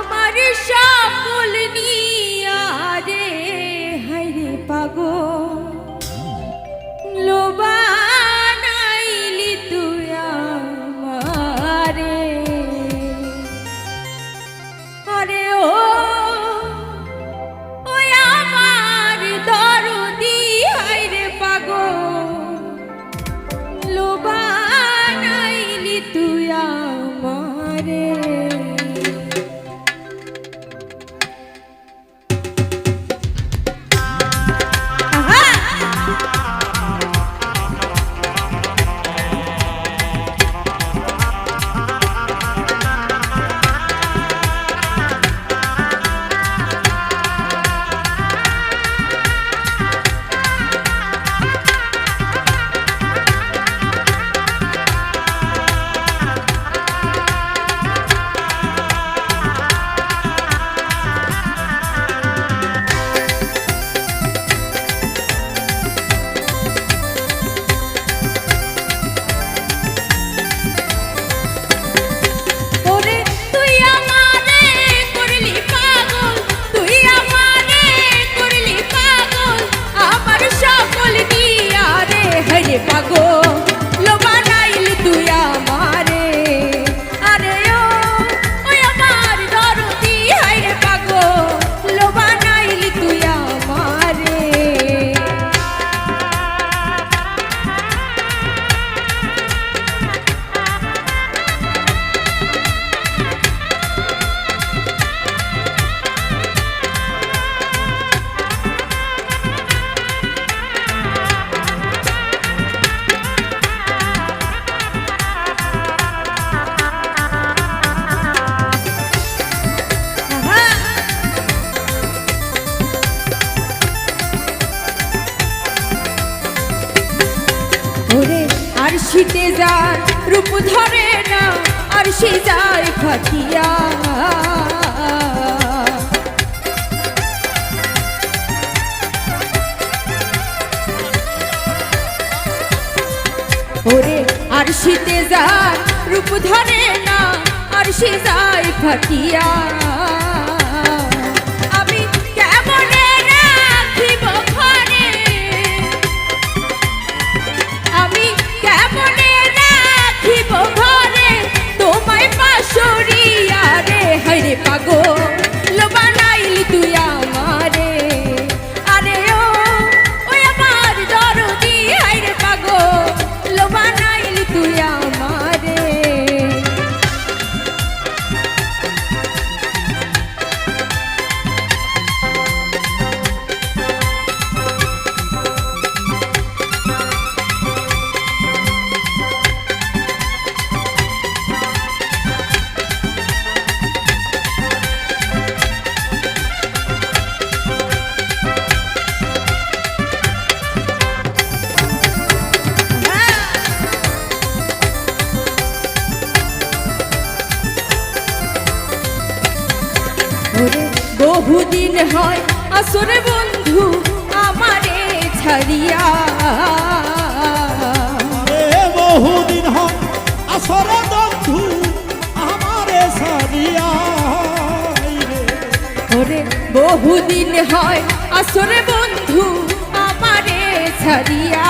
আমার সকল নিয়ারে হাইরে পাগো লোবানাইলি তুই আমারে। আরে ও, ওই আমার দরদি হাইরে পাগো লোবানাইলি শীতে যার রূপ ধরে না, আর সে যায় ফাটিয়া। ওরে, আর শীতে যার রূপ ধরে না, আর সে যায় ফাটিয়া। ওরে বহুদিন হয় আসরে বন্ধু আমারে ছাড়িয়া। বহুদিন হয় আসরে বন্ধু আমারে সারিয়া রে ওরে বহুদিন হয় আসরে বন্ধু আমারে ছাড়িয়া।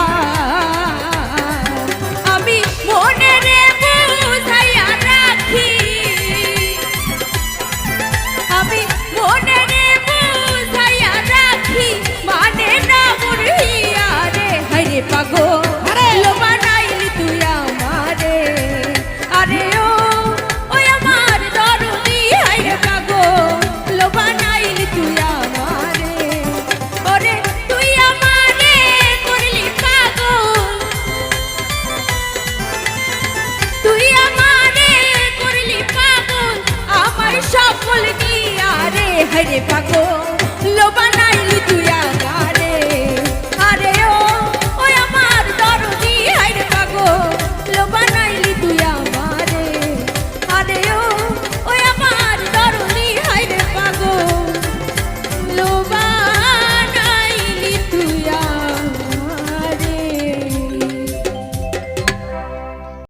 পাগল